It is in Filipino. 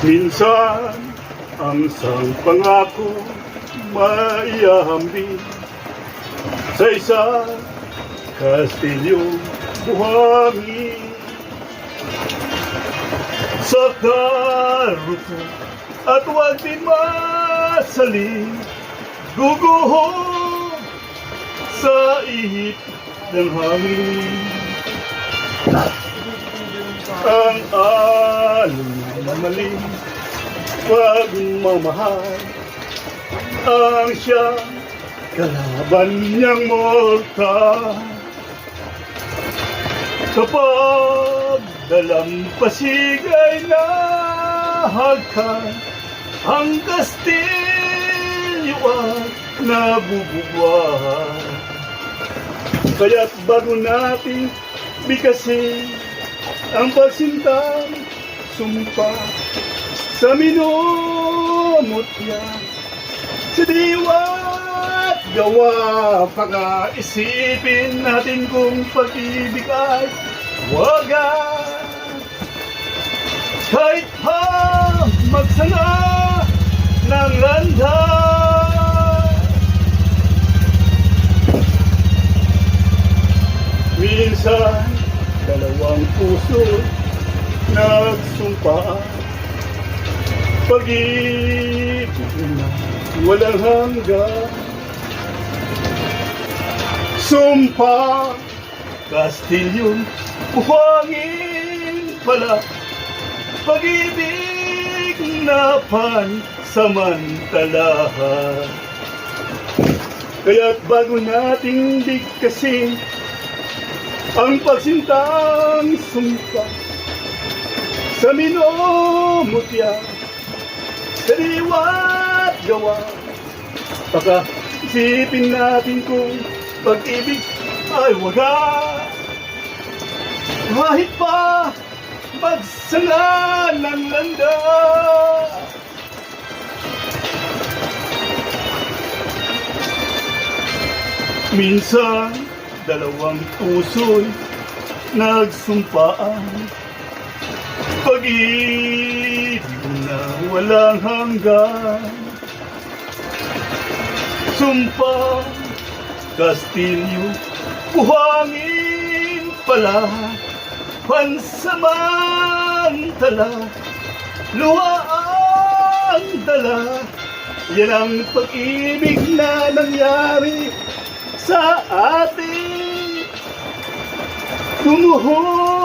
Minsan, ang isang pangako maiahambing sa isang kastilyong buhangin. Sa karuto at huwag din masaling guguho sa ihip ng hangin. Ang alon na mali, pagmamahal, ang siyang kalaban niyang mortal. Kapag dalampasig ay nahagkan, ang kastilyo at nabububuhan. Kaya't bago natin bikasin ang pagsintang sumpa sa minumutya sa diwa't gawa Baka isipin natin kung pag-ibig ay wagas. Kahit pa magsanga ng landas Minsan, dalawang puso nagsumpaan Pag-ibig na walang hanggan. Sumpa, Kastilyong buhangin pala. Pag-ibig na pansamantalahan. Kaya't bago nating bigkasin ang pagsintang sumpa sa minumutya sa diwa't gawa. Baka isipin natin kung pag-ibig ay wagas. Kahit pa magsanga ng landas. Minsan, dalawang puso'y nagsumpaan. Pag-ibig na walang hanggan. Sumpa, Kastilyo, buhangin pala, pansamantala, luha ang dala. Yan ang pag-ibig na nangyari sa atin. Tumuhod